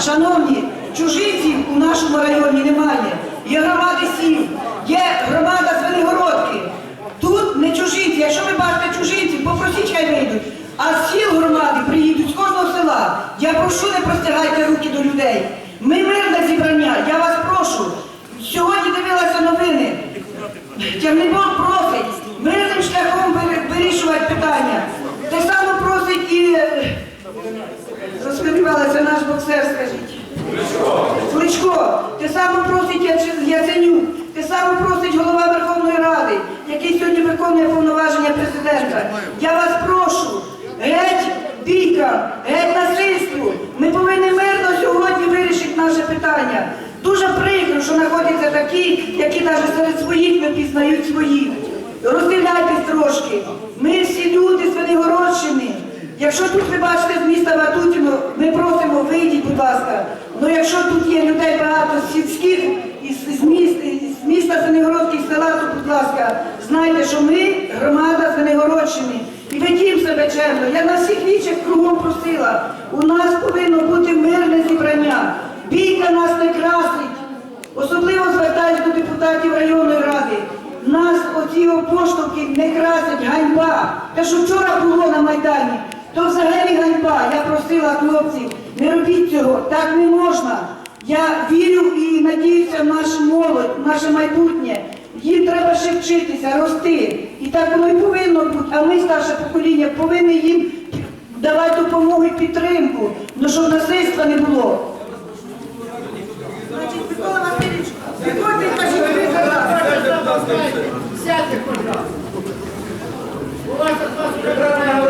Шановні, чужинців у нашому районі немає. Є громади сіл, є громада Звенигородки. Тут не чужинці. Якщо ви бачите чужинців, попросіть, хай вийдуть. А з сіл громади приїдуть з кожного села. Я прошу, не простягайте руки до людей. Ми мирне зібрання, я вас прошу. Сьогодні дивилася новини. Тягнебок просить мирним шляхом вирішувати питання. Те саме просить і е, боксер, скажіть. Кличко, те саме просить Яценюк, те саме просить голова Верховної Ради, який сьогодні виконує повноваження президента. Я вас прошу, геть бійка, геть насильству. Ми повинні мирно сьогодні вирішити наше питання. Дуже прикро, що знаходяться такі, які навіть серед своїх не пізнають своїх. Розділяйтесь трошки. Ми всі люди з Венигородщини. Якщо тут ви бачите з міста Ватутіно, ми просимо, вийдіть, будь ласка. Ну якщо тут є людей багато з сільських із, міст, з міста Звенигородських села, то будь ласка, знайте, що ми громада Звенигородщини. І ведіть себе чемно. Я на всіх вічах кругом просила. У нас повинно бути мирне зібрання. Бійка нас не красить. Особливо звертаюсь до депутатів районної ради. Нас оці поштовхи не красять ганьба. Те, що вчора було на Майдані, то взагалі ганьба. Я просила хлопців, не робіть цього, так не можна. Я вірю і надіюся в нашу молодь, наше майбутнє. Їм треба ще вчитися, рости. І так воно і повинно бути. А ми, старше покоління, повинні їм давати допомогу і підтримку, ну щоб насильства не було. Сядьте, пожалуйста. У вас вас